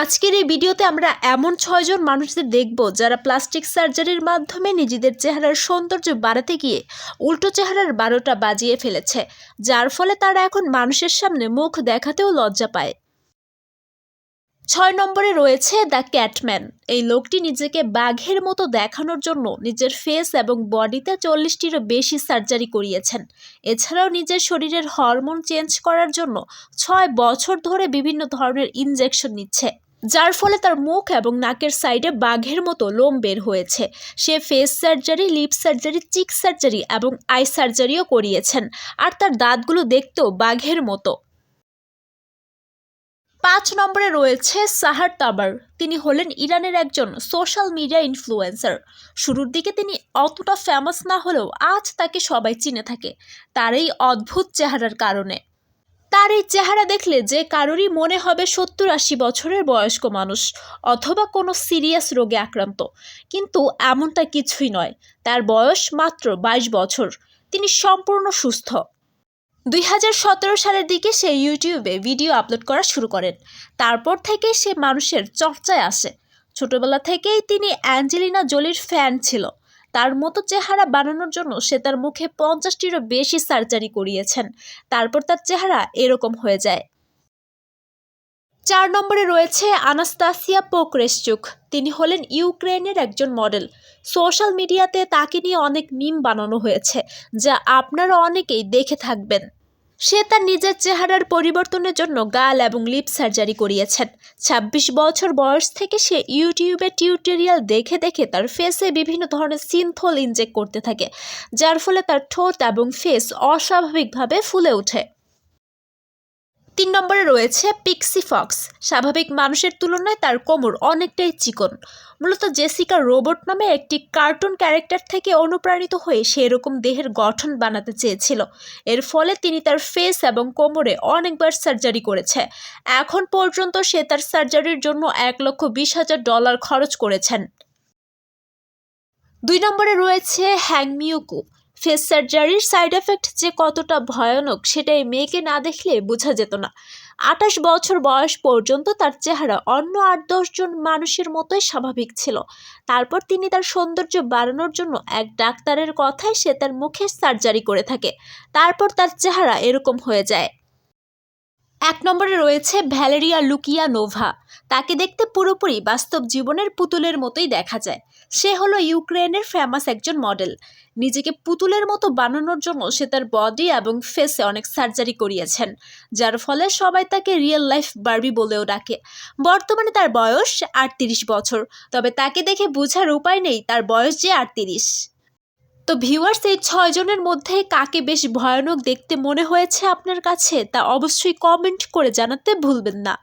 আজকের এই ভিডিওতে আমরা এমন ছয়জন মানুষদের দেখব যারা প্লাস্টিক সার্জারির মাধ্যমে নিজেদের চেহারার সৌন্দর্য বাড়াতে গিয়ে উল্টো চেহারার বারোটা বাজিয়ে ফেলেছে, যার ফলে তারা এখন মানুষের সামনে মুখ দেখাতেও লজ্জা পায়। ছয় নম্বরে রয়েছে দ্য ক্যাটম্যান। এই লোকটি নিজেকে বাঘের মতো দেখানোর জন্য নিজের ফেস এবং বডিতে চল্লিশটিরও বেশি সার্জারি করিয়েছেন। এছাড়াও নিজের শরীরের হরমোন চেঞ্জ করার জন্য ছয় বছর ধরে বিভিন্ন ধরনের ইনজেকশন নিচ্ছে। যার ফলে তার মুখ এবং নাকের সাইডে বাঘের মতো লোম বের হয়েছে। সে face surgery lip surgery cheek surgery এবং আই সার্জারিও করিয়েছেন। আর তার দাঁতগুলো দেখতেও বাঘের মতো। পাঁচ নম্বরে রয়েছে সাহার তাবার। তিনি হলেন ইরানের একজন সোশ্যাল মিডিয়া ইনফ্লুয়েন্সার শুরুর দিকে তিনি অতটা ফেমাস না হলেও আজ তাকে সবাই চিনে থাকে। তার এই অদ্ভুত চেহারার কারণে। তার এই চেহারা দেখলে যে কারোরই মনে হবে সত্তর আশি বছরের বয়স্ক মানুষ অথবা কোনো সিরিয়াস রোগে আক্রান্ত। কিন্তু এমনটা কিছুই নয়। তার বয়স মাত্র বাইশ বছর। তিনি সম্পূর্ণ সুস্থ। দুই হাজার সতেরো সালের দিকে সে ইউটিউবে ভিডিও আপলোড করা শুরু করেন। তারপর থেকে সে মানুষের চর্চায় আসে। ছোটবেলা থেকেই তিনি অ্যাঞ্জেলিনা জোলির ফ্যান ছিল। তার মতো চেহারা বানানোর জন্য সে তার মুখে পঞ্চাশটিরও বেশি সার্জারি করিয়েছেন। তারপর তার চেহারা এরকম হয়ে যায়। চার নম্বরে রয়েছে আনাস্তাসিয়া পোকরেশচুক। তিনি হলেন ইউক্রেনের একজন মডেল সোশ্যাল মিডিয়াতে তাকে নিয়ে অনেক মিম বানানো হয়েছে, যা আপনারা অনেকেই দেখে থাকবেন। সে তার নিজের চেহারার পরিবর্তনের জন্য গাল এবং লিপ সার্জারি করিয়েছেন। ২৬ বছর বয়স থেকে সে ইউটিউবে টিউটোরিয়াল দেখে দেখে তার ফেসে বিভিন্ন ধরনের সিনথল ইনজেক্ট করতে থাকে, যার ফলে তার ঠোঁট এবং ফেস অস্বাভাবিকভাবে ফুলে ওঠে। তিন নম্বরে রয়েছে পিক্সি ফক্স। স্বাভাবিক মানুষের তুলনায় তার কোমর অনেকটাই চিকন। মূলত জেসিকা রোবট নামে একটি কার্টুন ক্যারেক্টার থেকে অনুপ্রাণিত হয়ে সেরকম দেহের গঠন বানাতে চেয়েছিল। এর ফলে তিনি তার ফেস এবং কোমরে অনেকবার সার্জারি করেছে। এখন পর্যন্ত সে তার সার্জারির জন্য এক লক্ষ বিশ হাজার ডলার খরচ করেছেন। দুই নম্বরে রয়েছে হ্যাংমিউকু। ফেস সার্জারির সাইড এফেক্ট যে কতটা ভয়ানক সেটা এই মেয়েকে না দেখলে বোঝা যেত না। আঠাশ বছর বয়স পর্যন্ত তার চেহারা অন্য আট দশজন মানুষের মতোই স্বাভাবিক ছিল। তারপর তিনি তার সৌন্দর্য বাড়ানোর জন্য এক ডাক্তারের কথায় সে তার মুখে সার্জারি করে থাকে। তারপর তার চেহারা এরকম হয়ে যায়। এক নম্বরে রয়েছে ভ্যালেরিয়া লুকিয়া নোভা। তাকে দেখতে পুরোপুরি বাস্তব জীবনের পুতুলের মতোই দেখা যায়। সে হলো ইউক্রেনের ফেমাস একজন মডেল। নিজেকে পুতুলের মতো বানানোর জন্য সে তার বডি এবং ফেসে অনেক সার্জারি করিয়েছেন, যার ফলে সবাই তাকে রিয়েল লাইফ বার্বি বলেও ডাকে। বর্তমানে তার বয়স আটত্রিশ বছর, তবে তাকে দেখে বোঝার উপায় নেই তার বয়স যে আটত্রিশ। তো ভিউয়ার্স এই ছয়জনের মধ্যে কাকে বেশ ভয়ানক দেখতে মনে হয়েছে আপনার কাছে? তা অবশ্যই কমেন্ট করে জানাতে ভুলবেন না।